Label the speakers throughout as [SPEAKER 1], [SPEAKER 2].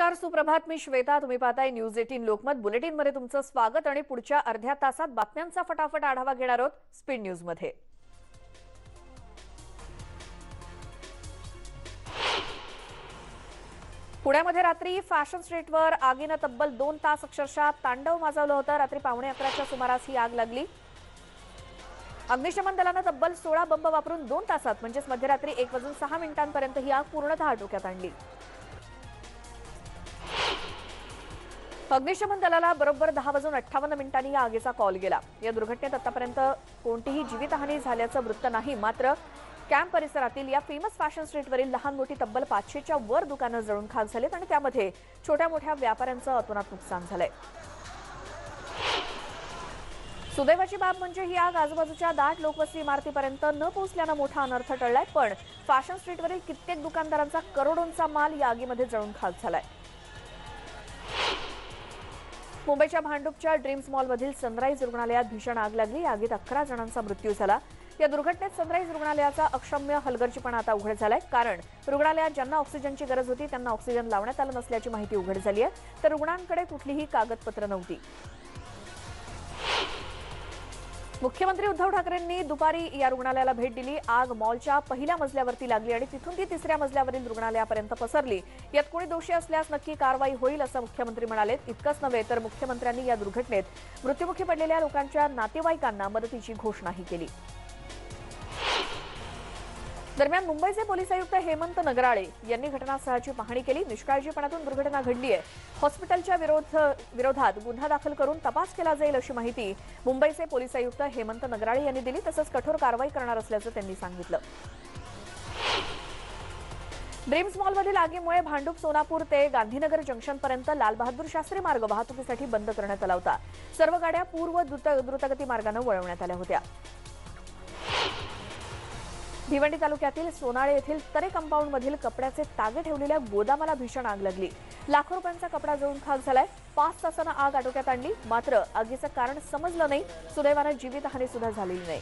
[SPEAKER 1] नमस्कार सुप्रभात. मी श्वेता. तुम्ही पाहताय न्यूज एटीन लोकमत. बुलेटिनमध्ये तुमचं स्वागत आणि पुढच्या अर्ध्या तासात बातम्यांचा फटाफट आढावा घेणार आहोत स्पीड न्यूजमध्ये. पुण्यामध्ये रात्री फॅशन स्ट्रीटवर आगीनं तब्बल दोन तास अक्षरशः तांडव माजवलं होतं. रात्री पावणे अकराच्या सुमारास ही आग लागली. अग्निशमन दलानं तब्बल सोळा बंब वापरून दोन तासात म्हणजेच मध्यरात्री एक वाजून सहा मिनिटांपर्यंत ही आग पूर्णतः आटोक्यात आणली. अग्निशमन दलाला बरोबर दहा वाजून अठ्ठावन्न मिनिटांनी या आगीचा कॉल गेला. या दुर्घटनेत आतापर्यंत कोणतीही जीवितहानी झाल्याचं वृत्त नाही. मात्र कॅम्प परिसरातील या फेमस फॅशन स्ट्रीटवरील लहान मोठी तब्बल पाचशेच्या वर दुकानं जळून खाक झालीत आणि त्यामध्ये छोट्या मोठ्या व्यापाऱ्यांचं अतोनात नुकसान झालंय. सुदैवाची बाब म्हणजे ही आग आजूबाजूच्या दाट लोकवस्ती इमारतीपर्यंत न पोहोचल्यानं मोठा अनर्थ टळलाय पण फॅशन स्ट्रीटवरील कित्येक दुकानदारांचा करोडोंचा माल या आगीमध्ये जळून खाक झालाय. मुंबईच्या भांडूपच्या ड्रीम्स मॉलमधील सनराईज रुग्णालयात भीषण आग लागली. आगीत अकरा जणांचा मृत्यू झाला. या दुर्घटनेत सनराईज रुग्णालयाचा अक्षम्य हलगर्जीपणा आता उघड झालाय. कारण रुग्णालयात ज्यांना ऑक्सिजनची गरज होती त्यांना ऑक्सिजन लावण्यात आलं नसल्याची माहिती उघड झाली आहे तर रुग्णांकडे कुठलीही कागदपत्र नव्हती. मुख्यमंत्री उद्धव ठाकरेंनी दुपारी या रुग्णालयाला भेट दिली. आग मॉलच्या पहिल्या मजल्यावरती लागली आणि तिथून ती तिसऱ्या मजल्यावरील रुग्णालयापर्यंत पसरली. यात कोणी दोषी असल्यास नक्की कारवाई होईल असं मुख्यमंत्री म्हणाले इतकंच नव्हे तर मुख्यमंत्र्यांनी या दुर्घटनेत मृत्युमुखी पडलेल्या लोकांच्या नातेवाईकांना मदतीची घोषणाही केली. दरम्यान मुंबईचे पोलीस आयुक्त हेमंत नगराळे यांनी घटनास्थळाची पाहणी केली. निष्काळजीपणातून दुर्घटना घडली आहे हॉस्पिटलच्या विरोध विरोधात गुन्हा दाखल करून तपास केला जाईल अशी माहिती मुंबईचे पोलीस आयुक्त हेमंत नगराळे यांनी दिली. तसंच कठोर कारवाई करणार असल्याचं त्यांनी सांगितलं. ड्रीम्स मॉलमधील आगीमुळे भांडूप सोनापूर ते गांधीनगर जंक्शनपर्यंत लालबहादूर शास्त्री मार्ग वाहतुकीसाठी बंद करण्यात आला होता. सर्व गाड्या पूर्व द्रुत द्रुतगती मार्गानं वळवण्यात आल्या होत्या. भिवंडी तालुक्यातील सोनाळे येथील तरे कंपाऊंड मधील कपड्याचे तागे ठेवलेल्या गोदामाला भीषण आग लागली. लाखो रुपयांचा कपडा जळून खाक झालाय. पाच तासानं आग आटोक्यात आणली. मात्र आगीचं कारण समजलं नाही. सुदैवानं जीवितहानी सुद्धा झालेली नाही.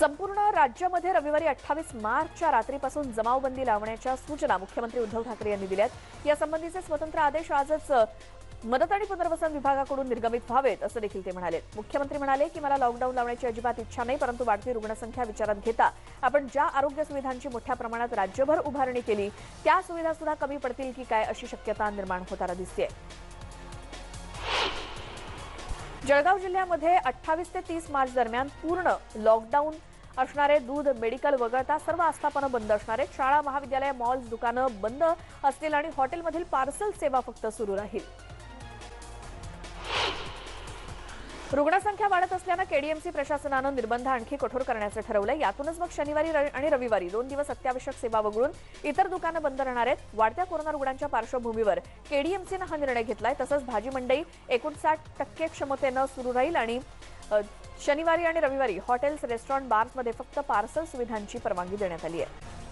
[SPEAKER 1] संपूर्ण राज्यामध्ये रविवारी अठ्ठावीस मार्चच्या रात्रीपासून जमावबंदी लावण्याच्या सूचना मुख्यमंत्री उद्धव ठाकरे यांनी दिल्यात. यासंबंधीचे स्वतंत्र आदेश आजच मदत आणि पुनर्वसन विभागाकडून निर्गमित व्हावेत असं देखील ते म्हणाले. मुख्यमंत्री म्हणाले की मला लॉकडाऊन लावण्याची अजिबात इच्छा नाही परंतु वाढती रुग्णसंख्या विचारात घेता आपण ज्या आरोग्य सुविधांची मोठ्या प्रमाणात राज्यभर उभारणी केली त्या सुविधा सुद्धा कमी पडतील की काय अशी शक्यता निर्माण होताना दिसते जळगाव जिल्ह्यामध्ये अठ्ठावीस ते तीस मार्च दरम्यान पूर्ण लॉकडाऊन असणारे दूध मेडिकल वगळता सर्व आस्थापनं बंद असणारे शाळा महाविद्यालय मॉल्स दुकानं बंद असतील आणि हॉटेलमधील पार्सल सेवा फक्त सुरू राहील. रुग्णसंख्या वाढत असल्यानं केडीएमसी प्रशासनानं निर्बंध आणखी कठोर करण्याचं ठरवलंय. यातूनच मग शनिवारी र- आणि रविवारी दोन दिवस अत्यावश्यक सेवा वगळून इतर दुकानं बंद राहणार आहेत. वाढत्या कोरोना रुग्णांच्या पार्श्वभूमीवर केडीएमसीनं हा निर्णय घेतलाय. तसंच भाजी मंडई एकोणसाठ टक्के क्षमतेनं सुरू राहील आणि शनिवारी आणि रविवारी हॉटेल्स रेस्टॉरंट बार्समध्ये फक्त पार्सल सुविधांची परवानगी देण्यात आली आहे.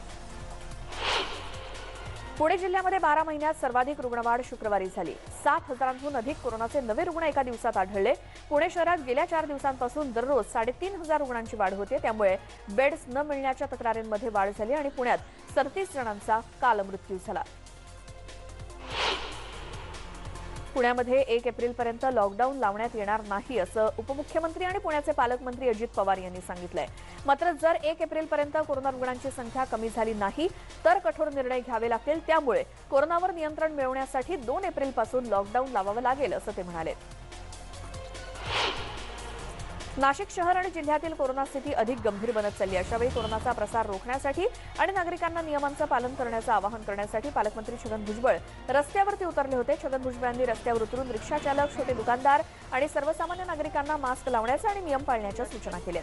[SPEAKER 1] पुणे जिल्ह्यामध्ये बारा महिन्यात सर्वाधिक रुग्णवाढ शुक्रवारी झाली. सात हजारांहून अधिक कोरोनाचे नवे रुग्ण एका दिवसात आढळले. पुणे शहरात गेल्या चार दिवसांपासून दररोज साडेतीन हजार रुग्णांची वाढ होते. त्यामुळे बेड्स न मिळण्याच्या तक्रारींमध्ये वाढ झाली आणि पुण्यात सदतीस जणांचा काल मृत्यू झाला. पुण्यामध्ये एक एप्रिलपर्यंत लॉकडाऊन लावण्यात येणार नाही असं उपमुख्यमंत्री आणि पुण्याचे पालकमंत्री अजित पवार यांनी सांगितलंय. मात्र जर एक एप्रिलपर्यंत कोरोना रुग्णांची संख्या कमी झाली नाही तर कठोर निर्णय घ्यावे लागतील. त्यामुळे कोरोनावर नियंत्रण मिळवण्यासाठी दोन एप्रिलपासून लॉकडाऊन लावावं लागेल असं ते म्हणाले. नाशिक शहर आणि जिल्ह्यातील कोरोना स्थिती अधिक गंभीर बनत चालली अशावेळी कोरोनाचा प्रसार रोखण्यासाठी आणि नागरिकांना नियमांचं पालन करण्याचं आवाहन करण्यासाठी पालकमंत्री छगन भुजबळ रस्त्यावरती उतरले होते. छगन भुजबळांनी रस्त्यावर उतरून रिक्षाचालक छोटे दुकानदार आणि सर्वसामान्य नागरिकांना मास्क लावण्याचा आणि नियम पाळण्याच्या सूचना केल्या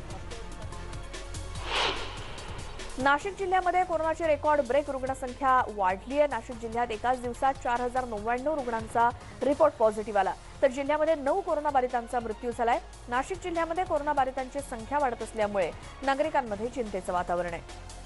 [SPEAKER 1] नाशिक जिल्ह्यामध्ये कोरोनाची रेकॉर्ड ब्रेक रुग्णसंख्या वाढली आहे. नाशिक जिल्ह्यात एकाच दिवसात चार हजार नव्याण्णव रुग्णांचा रिपोर्ट पॉझिटिव्ह आला. तर जिल्ह्यामध्ये नऊ कोरोनाबाधितांचा मृत्यू झालाय. नाशिक जिल्ह्यामध्ये कोरोनाबाधितांची संख्या वाढत असल्यामुळे नागरिकांमध्ये चिंतेचं वातावरण आहे.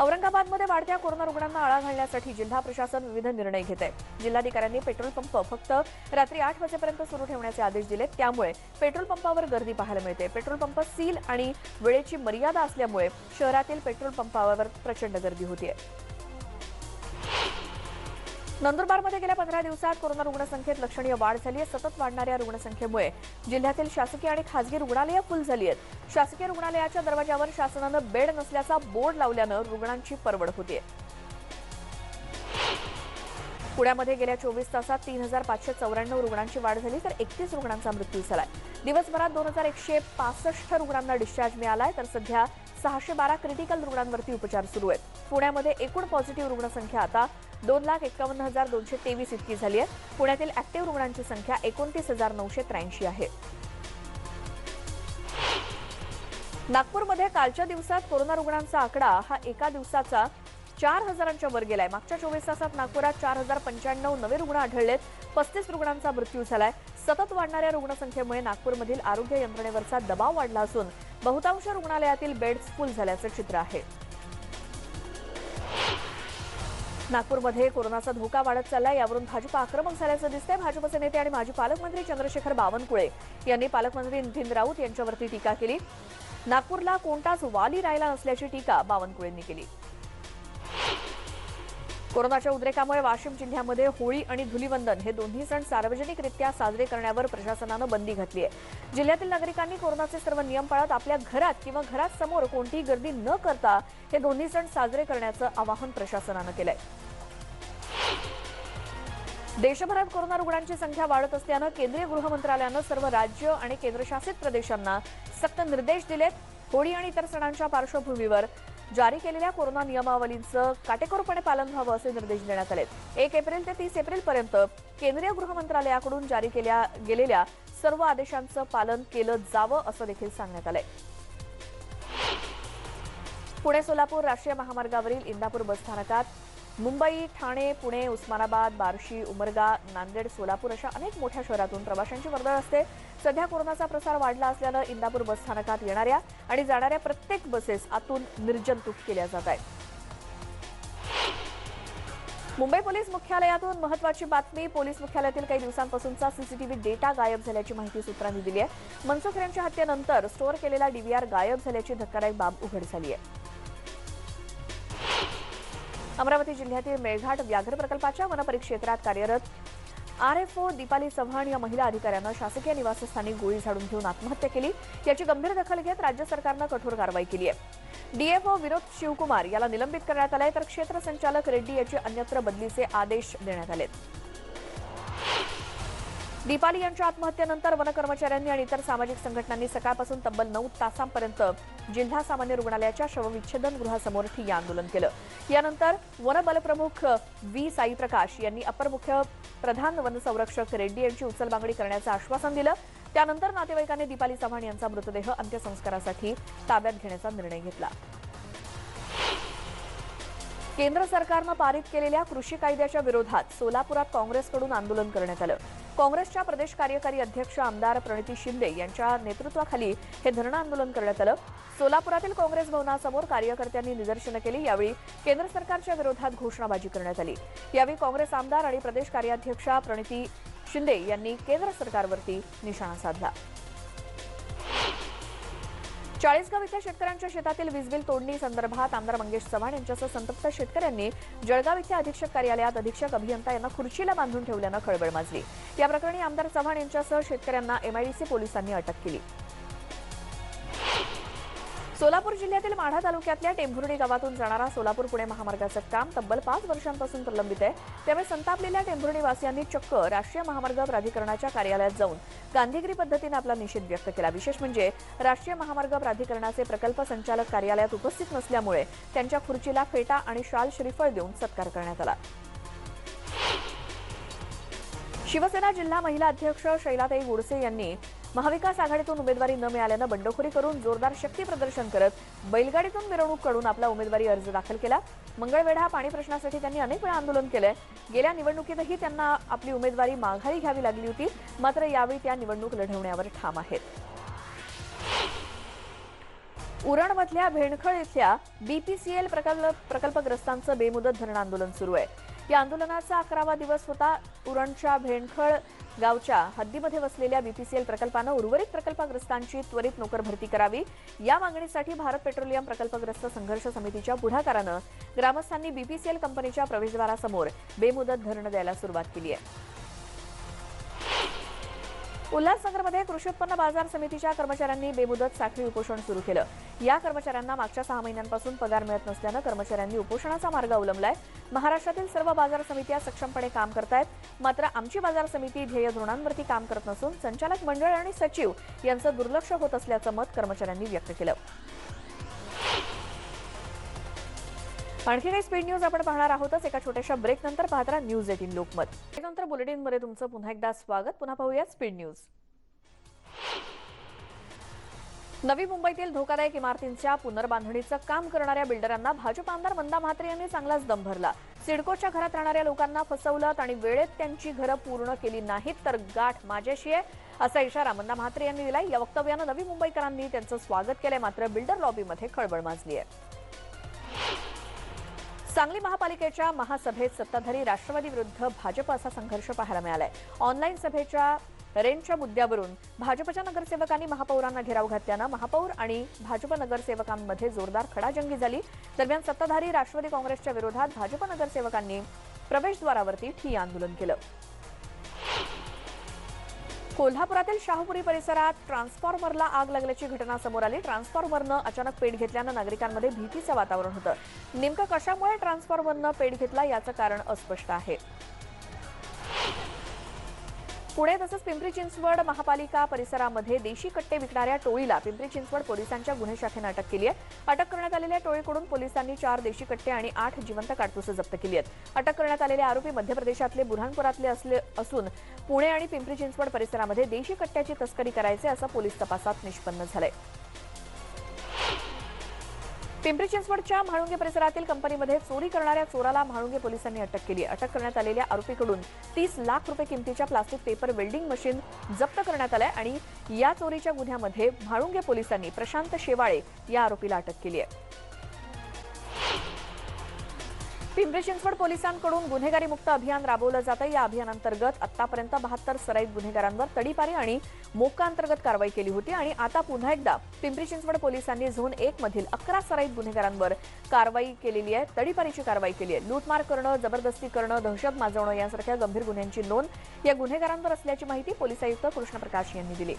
[SPEAKER 1] औरंगाबादमध्ये वाढत्या कोरोना रुग्णांना आळा घालण्यासाठी जिल्हा प्रशासन विविध निर्णय घेत आहे जिल्हाधिकाऱ्यांनी पेट्रोल पंप फक्त रात्री आठ वाजेपर्यंत सुरू ठेवण्याचे आदेश दिले त्यामुळे पेट्रोल पंपावर गर्दी पाहायला मिळते. पेट्रोल पंप सील आणि वेळेची मर्यादा असल्यामुळे शहरातील पेट्रोल पंपावर प्रचंड गर्दी होतीये. नंदुरबारमध्ये गेल्या पंधरा दिवसात कोरोना रुग्णसंख्येत लक्षणीय वाढ झाली आहे. सतत वाढणाऱ्या रुग्णसंख्येमुळे जिल्ह्यातील शासकीय आणि खासगी रुग्णालयं फुल झाली आहेत. शासकीय रुग्णालयाच्या दरवाजावर शासनानं बेड नसल्याचा बोर्ड लावल्यानं रुग्णांची परवड होतीये. पुण्यामध्ये गेल्या चोवीस तासात तीन हजार पाचशे चौऱ्याण्णव रुग्णांची वाढ झाली तर एकतीस रुग्णांचा मृत्यू झालाय. दिवसभरात दोन हजार एकशे पासष्ट रुग्णांना डिस्चार्ज मिळालाय तर सध्या सहाशे बारा क्रिटिकल रुग्णांवरती उपचार सुरू आहेत. पुण्यामध्ये एकूण पॉझिटिव्ह रुग्णसंख्या आता दोन लाख एकावन्न हजार दोनशे तेवीस इतकी झाली आहे. पुण्यातील ऍक्टिव्ह रुग्णांची संख्या एकोणतीस हजार नऊशे त्र्याऐंशी आहे. नागपूरमध्ये कालच्या दिवसात कोरोना रुग्णांचा आकडा हा एका दिवसाचा चार हजारांच्या वर गेलाय. मागच्या चोवीस तासात नागपुरात चार हजार पंच्याण्णव नवे रुग्ण आढळलेत. पस्तीस रुग्णांचा मृत्यू झालाय. सतत वाढणाऱ्या रुग्णसंख्येमुळे नागपूरमधील आरोग्य यंत्रणेवरचा दबाव वाढला असून बहुतांश रुग्णालयातील बेड्स फुल झाल्याचं चित्र आहे. नागपूरमध्ये कोरोनाचा धोका वाढत चाललाय. यावरून भाजप आक्रमक झाल्याचं दिसतंय. भाजपचे नेते आणि माजी पालकमंत्री चंद्रशेखर बावनकुळे यांनी पालकमंत्री नितीन राऊत यांच्यावरती टीका केली. नागपूरला कोणताच वाली राहिला नसल्याची टीका बावनकुळेंनी केली. कोरोनाच्या उद्रेकामुळे वाशिम जिल्ह्यामध्ये होळी आणि धुलीवंदन हे दोन्ही सण सार्वजनिकरित्या साजरे करण्यावर प्रशासनानं बंदी घातली आहे. जिल्ह्यातील नागरिकांनी कोरोनाचे सर्व नियम पाळत आपल्या घरात किंवा घरात समोर कोणतीही गर्दी न करता हे दोन्ही सण साजरे करण्याचं आवाहन प्रशासनानं केलंय. देशभरात कोरोना रुग्णांची संख्या वाढत असल्यानं केंद्रीय गृह मंत्रालयानं सर्व राज्य आणि केंद्रशासित प्रदेशांना सक्त निर्देश दिलेत. होळी आणि इतर सणांच्या पार्श्वभूमीवर जारी केलेल्या कोरोना नियमावलींचं काटेकोरपणे पालन व्हावं असे निर्देश देण्यात आलेत. एक एप्रिल ते तीस एप्रिल पर्यंत केंद्रीय गृह मंत्रालयाकडून जारी केल्या गेलेल्या सर्व आदेशांचं पालन केलं जावं असं देखील सांगण्यात आलंय. पुणे सोलापूर राष्ट्रीय महामार्गावरील इंदापूर बसस्थानकात मुंबई ठाणे पुणे उस्मानाबाद बार्शी उमरगा नांदेड सोलापूर अशा अनेक मोठ्या शहरातून प्रवाशांची वर्दळ असते. सध्या कोरोनाचा प्रसार वाढला असल्यानं इंदापूर बसस्थानकात येणाऱ्या आणि जाणाऱ्या प्रत्येक बसेस आतून निर्जंतुक केल्या जात आहेत. मुंबई पोलीस मुख्यालयातून महत्वाची बातमी पोलीस मुख्यालयातील काही दिवसांपासूनचा सीसीटीव्ही डेटा गायब झाल्याची माहिती सूत्रांनी दिली आहे. मनसुख यांच्या हत्येनंतर स्टोअर केलेला डीव्हीआर गायब झाल्याची धक्कादायक बाब उघड झाली आहे. अमरावती जिल्ह्यातील मेळघाट व्याघ्र प्रकल्पाच्या वनपरिक्षेत्रात कार्यरत आरएफओ दीपाली चव्हाण या महिला अधिकाऱ्यानं शासकीय निवासस्थानी गोळी झाडून घेऊन आत्महत्या केली. याची गंभीर दखल घेत राज्य सरकारनं कठोर कारवाई केली आहे. डीएफओ विनोद शिवकुमार याला निलंबित करण्यात आलंय तर क्षेत्र संचालक रेड्डी याची अन्यत्र बदलीचे आदेश देण्यात आलेत. दीपाली यांच्या आत्महत्येनंतर वन कर्मचाऱ्यांनी आणि इतर सामाजिक संघटनांनी सकाळपासून तब्बल नऊ तासांपर्यंत जिल्हा सामान्य रुग्णालयाच्या शवविच्छेदन गृहासमोर ठिय्या आंदोलन केलं. यानंतर वनबलप्रमुख व्ही साईप्रकाश यांनी अपर मुख्य प्रधान वनसंरक्षक रेड्डी यांची उचलबांगडी करण्याचं आश्वासन दिलं. त्यानंतर नातेवाईकांनी दीपाली चव्हाण यांचा मृतदेह अंत्यसंस्कारासाठी ताब्यात घेण्याचा निर्णय घेतला. केंद्र सरकारनं पारित केलेल्या कृषी कायद्याच्या विरोधात सोलापुरात काँग्रेसकडून आंदोलन करण्यात आलं. काँग्रेसच्या प्रदेश कार्यकारी अध्यक्ष आमदार प्रणिती शिंदे यांच्या नेतृत्वाखाली हे धरणं आंदोलन करण्यात आलं. सोलापुरातील काँग्रेस भवनासमोर कार्यकर्त्यांनी निदर्शनं केली यावेळी केंद्र सरकारच्या विरोधात घोषणाबाजी करण्यात आली. यावेळी काँग्रेस आमदार आणि प्रदेश कार्याध्यक्षा प्रणिती शिंदे यांनी केंद्र सरकारवरती निशाणा साधला. चाळीसगाव इथल्या शेतकऱ्यांच्या शेतातील वीजबिल तोडणी संदर्भात आमदार मंगेश चव्हाण यांच्यासह संतप्त शेतकऱ्यांनी जळगाव इथल्या अधीक्षक कार्यालयात अधीक्षक अभियंता यांना खुर्चीला बांधून ठेवल्यानं खळबळ माजली. या प्रकरणी आमदार चव्हाण यांच्यासह शेतकऱ्यांना एमआयडीसी पोलिसांनी अटक केली. सोलापूर जिल्ह्यातील माढा तालुक्यातल्या टेंभुर्णी गावातून जाणारा सोलापूर पुणे महामार्गाचं काम तब्बल पाच वर्षांपासून प्रलंबित आहे. त्यामुळे संतापलेल्या टेंभुर्णी वासियांनी चक्क राष्ट्रीय महामार्ग प्राधिकरणाच्या कार्यालयात जाऊन गांधीगिरी पद्धतीनं आपला निषेध व्यक्त केला. विशेष म्हणजे राष्ट्रीय महामार्ग प्राधिकरणाचे प्रकल्प संचालक कार्यालयात उपस्थित नसल्यामुळे त्यांच्या खुर्चीला फेटा आणि शाल श्रीफळ देऊन सत्कार करण्यात आला. शिवसेना जिल्हा महिला अध्यक्ष शैलाताई गोडसे यांनी महाविकास आघाडीतून उमेदवारी न मिळाल्यानं बंडखोरी करून जोरदार शक्ती प्रदर्शन करत बैलगाडीतून मिरवणूक काढून आपला उमेदवारी अर्ज दाखल केला. मंगळवेढा पाणी प्रश्नासाठी त्यांनी अनेक वेळा आंदोलन केलंय. गेल्या निवडणुकीतही त्यांना आपली उमेदवारी माघारी घ्यावी लागली होती. मात्र यावेळी त्या निवडणूक लढवण्यावर ठाम आहेत. उरणमधल्या भेणखळ इथल्या बीपीसीएल प्रकल्प प्रकल्पग्रस्तांचं बेमुदत धरण आंदोलन सुरू आहे. या आंदोलनाचा अकरावा दिवस होता. उरणच्या भेणखळ गावच्या हद्दीमध्ये वसलेल्या बीपीसीएल प्रकल्पानं उर्वरित प्रकल्पग्रस्तांची त्वरित नोकर भरती करावी. या मागणीसाठी भारत पेट्रोलियम प्रकल्पग्रस्त संघर्ष समितीच्या पुढाकारानं ग्रामस्थांनी बीपीसीएल कंपनीच्या प्रवेशद्वारासमोर बेमुदत धरण द्यायला सुरुवात केली आहे. उल्हासनगरमध्ये कृषी उत्पन्न बाजार समितीच्या कर्मचाऱ्यांनी बेमुदत साखळी उपोषण सुरू केलं. या कर्मचाऱ्यांना मागच्या सहा महिन्यांपासून पगार मिळत नसल्यानं कर्मचाऱ्यांनी उपोषणाचा मार्ग अवलंबलाय. महाराष्ट्रातील सर्व बाजार समित्या सक्षमपणे काम करतायत. मात्र आमची बाजार समिती ध्येय धोरणांवरती काम करत नसून संचालक मंडळ आणि सचिव यांचं दुर्लक्ष होत असल्याचं मत कर्मचाऱ्यांनी व्यक्त केलं. आणखी काही स्पीड न्यूज आपण पाहणार आहोतच. एका छोट्याशा ब्रेक नंतर पाहता न्यूज एटीन लोकमत. त्यानंतर बुलेटिनमध्ये तुमचं पुन्हा एकदा स्वागत. पुन्हा पाहूया स्पीड न्यूज नवी मुंबईतील धोकादायक इमारतींच्या पुनर्बांधणीचं काम करणाऱ्या बिल्डरांना भाजप आमदार मंदा म्हात्रे यांनी चांगलाच दम भरला. सिडकोच्या घरात राहणाऱ्या लोकांना फसवलं आणि वेळेत त्यांची घरं पूर्ण केली नाहीत तर गाठ माझ्याशी आहे असा इशारा मंदा म्हात्रे यांनी दिलाय. या वक्तव्यानं नवी मुंबईकरांनी त्यांचं स्वागत केलंय मात्र बिल्डर लॉबीमध्ये खळबळ माजली आहे सांगली महापालिकेच्या महासभेत सत्ताधारी राष्ट्रवादी विरुद्ध भाजप असा संघर्ष पाहायला मिळालाय. ऑनलाईन सभेच्या रेंजच्या मुद्द्यावरून भाजपच्या नगरसेवकांनी महापौरांना घेराव घातल्यानं महापौर आणि भाजप नगरसेवकांमध्ये जोरदार खडाजंगी झाली. दरम्यान सत्ताधारी राष्ट्रवादी काँग्रेसच्या विरोधात भाजप नगरसेवकांनी प्रवेशद्वारावरती ठिय्या आंदोलन केलं. कोल्हापुरातील शाहूपुरी परिसरात ट्रान्सफॉर्मरला आग लागल्याची घटना समोर आली. ट्रान्सफॉर्मरनं अचानक पेट घेतल्यानं नागरिकांमध्ये भीतीचं वातावरण होतं. नेमकं कशामुळे ट्रान्सफॉर्मरनं पेट घेतला याचं कारण अस्पष्ट आहे. पुणे तसंच पिंपरी चिंचवड महापालिका परिसरामध्ये देशी कट्टे विकणाऱ्या टोळीला पिंपरी चिंचवड पोलिसांच्या गुन्हे शाखेनं अटक केली आहे. अटक करण्यात आलेल्या टोळीकडून पोलिसांनी चार देशी कट्टे आणि आठ जिवंत काडतुसं जप्त केली आहेत. अटक करण्यात आलेले आरोपी मध्य प्रदेशातले बुरहानपुरातले असले असून पुणे आणि पिंपरी चिंचवड परिसरामध्ये देशी कट्ट्याची तस्करी करायचे असं पोलीस तपासात निष्पन्न झालंय. पिंपरी चिंचवडच्या म्हाळुंगे परिसरातील कंपनीमध्ये चोरी करणाऱ्या चोराला म्हाळुंगे पोलिसांनी अटक केली. अटक करण्यात आलेल्या आरोपीकडून तीस लाख रुपये किमतीच्या प्लास्टिक पेपर वेल्डिंग मशीन जप्त करण्यात आल्या आणि या चोरीच्या गुन्ह्यामध्ये म्हाळुंगे पोलिसांनी प्रशांत शेवाळे या आरोपीला अटक केली आहे. पिंपरी चिंचवड पोलिसांकडून गुन्हेगारी मुक्त अभियान राबवलं जातं या अभियानांतर्गत आतापर्यंत बहात्तर सराईत गुन्हेगारांवर तडीपारी आणि मोक्का अंतर्गत कारवाई केली होती. आणि आता पुन्हा एकदा पिंपरी चिंचवड पोलिसांनी झोन एक मधील अकरा सराईत गुन्हेगारांवर कारवाई केलेली आहे. तडीपारीची कारवाई केली आहे. लूटमार करणं जबरदस्ती करणं दहशत माजवणं यासारख्या गंभीर गुन्ह्यांची नोंद या गुन्हेगारांवर असल्याची माहिती पोलीस आयुक्त कृष्णप्रकाश यांनी दिली.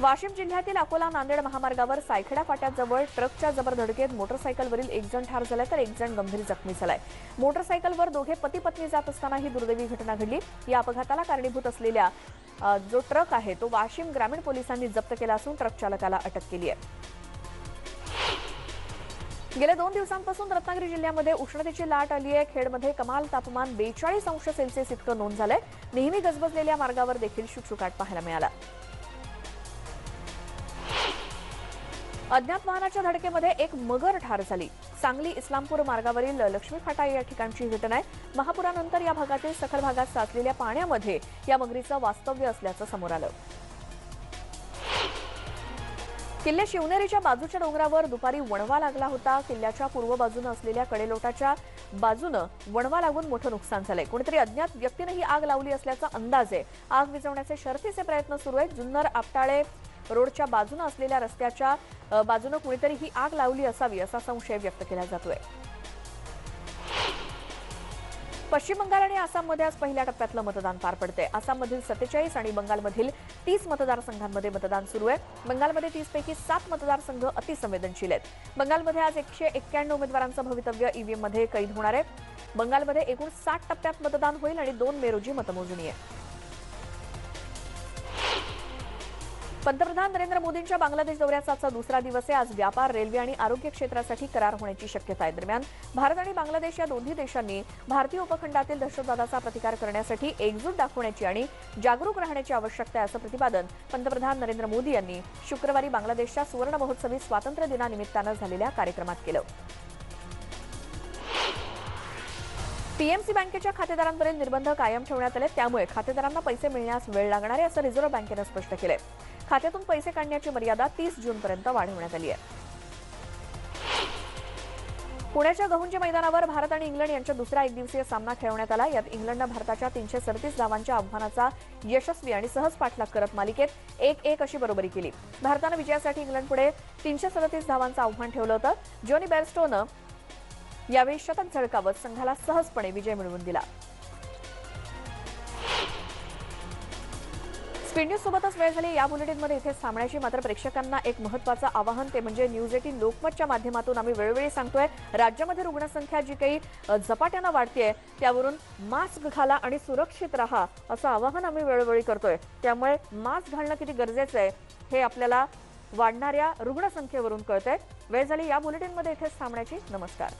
[SPEAKER 1] वाशिम जिल्ह्यातील अकोला नांदेड महामार्गावर सायखेडा फाट्याजवळ ट्रकच्या जबर धडकेत मोटरसायकलवरील एक जण ठार झालाय तर एक जण गंभीर जखमी झालाय. मोटरसायकलवर दोघे पती पत्नी जात असताना ही दुर्दैवी घटना घडली. या अपघाताला कारणीभूत असलेल्या जो ट्रक आहे तो वाशिम ग्रामीण पोलिसांनी जप्त केला असून ट्रक चालकाला अटक केली आहे. गेल्या दोन दिवसांपासून रत्नागिरी जिल्ह्यामध्ये उष्णतेची लाट आली आहे. खेडमध्ये कमाल तापमान बेचाळीस अंश सेल्सिअस इतकं नोंद झालंय. नेहमी गजबजलेल्या मार्गावर देखील शुकशुकाट पाहायला मिळाला. अज्ञात वाहनाच्या धडकेमध्ये एक मगर ठार झाली. सांगली इस्लामपूर मार्गावरील लक्ष्मी फाटा या ठिकाणची ही घटना आहे. महापुरानंतर या भागातील सखल भागात साचलेल्या पाण्यामध्ये या मगरीचं वास्तव्य असल्याचं समोर आलं. किल्ले शिवनेरीच्या बाजूच्या डोंगरावर दुपारी वणवा लागला होता. किल्ल्याच्या पूर्व बाजूनं असलेल्या कडेलोटाच्या बाजूनं वणवा लागून मोठं नुकसान झालंय. कोणीतरी अज्ञात व्यक्तीनं ही आग लावली असल्याचा अंदाज आहे. आग विझवण्याचे शर्थीचे प्रयत्न सुरू आहेत. जुन्नर आपटाळे रोडच्या बाजूनं असलेल्या रस्त्याच्या बाजूनं कुणीतरी ही आग लावली असावी असा संशय व्यक्त केला जातोय. पश्चिम बंगाल आणि आसाममध्ये आज पहिल्या टप्प्यातलं मतदान पार पडते आसाममधील सत्तेचाळीस आणि बंगालमधील तीस मतदारसंघांमध्ये मतदान सुरू आहे. बंगालमध्ये तीसपैकी सात मतदारसंघ अतिसंवेदनशील आहेत. बंगालमध्ये आज एकशे एक्क्याण्णव उमेदवारांचं भवितव्य ईव्हीएममध्ये कैद होणार आहे. बंगालमध्ये एकूण साठ टप्प्यात मतदान होईल आणि दोन मे रोजी मतमोजणी आहे. पंतप्रधान नरेंद्र मोदींच्या बांगलादेश दौऱ्याचा आजचा दुसरा दिवस आहे. आज व्यापार रेल्वे आणि आरोग्य क्षेत्रासाठी करार होण्याची शक्यता आहे. दरम्यान भारत आणि बांगलादेश या दोन्ही देशांनी भारतीय उपखंडातील दहशतवादाचा प्रतिकार करण्यासाठी एकजूट दाखवण्याची आणि जागरूक राहण्याची आवश्यकता आहे असं प्रतिपादन पंतप्रधान नरेंद्र मोदी यांनी शुक्रवारी बांगलादेशच्या सुवर्ण महोत्सवी स्वातंत्र्य दिनानिमित्तानं झालेल्या कार्यक्रमात केलं. पीएमसी बँकेच्या खातेदारांवरील निर्बंध कायम ठेवण्यात आले त्यामुळे खातेदारांना पैसे मिळण्यास वेळ लागणार आहे असं रिझर्व्ह बँकेनं स्पष्ट केलंय. खात्यातून पैसे काढण्याची मर्यादा तीस जूनपर्यंत वाढवण्यात आली आहे. पुण्याच्या गहुंजे मैदानावर भारत आणि इंग्लंड यांच्या दुसरा एकदिवसीय सामना खेळवण्यात आला. यात इंग्लंडनं भारताच्या तीनशे सदतीस धावांच्या आव्हानाचा यशस्वी आणि सहज पाठलाग करत मालिकेत एक एक अशी बरोबरी केली. भारतानं विजयासाठी इंग्लंडपुढे तीनशे सदतीस धावांचं आव्हान ठेवलं होतं. जॉनी बेरस्टोनं यावेळी शतक झळकावत संघाला सहजपणे विजय मिळवून दिला. स्पीड न्यूज सोबतच वेळ झाली. या बुलेटिनमध्ये इथे थांबण्याची मात्र प्रेक्षकांना एक महत्वाचं आवाहन ते म्हणजे न्यूज एटीन लोकमतच्या माध्यमातून आम्ही वेळोवेळी सांगतोय राज्यामध्ये रुग्णसंख्या जी काही झपाट्यानं वाढतीये त्यावरून मास्क घाला आणि सुरक्षित राहा असं आवाहन आम्ही वेळोवेळी करतोय. त्यामुळे मास्क घालणं किती गरजेचं आहे हे आपल्याला वाढणाऱ्या रुग्णसंख्येवरून कळतंय. वेळ झाली या बुलेटिनमध्ये इथेच थांबण्याची नमस्कार.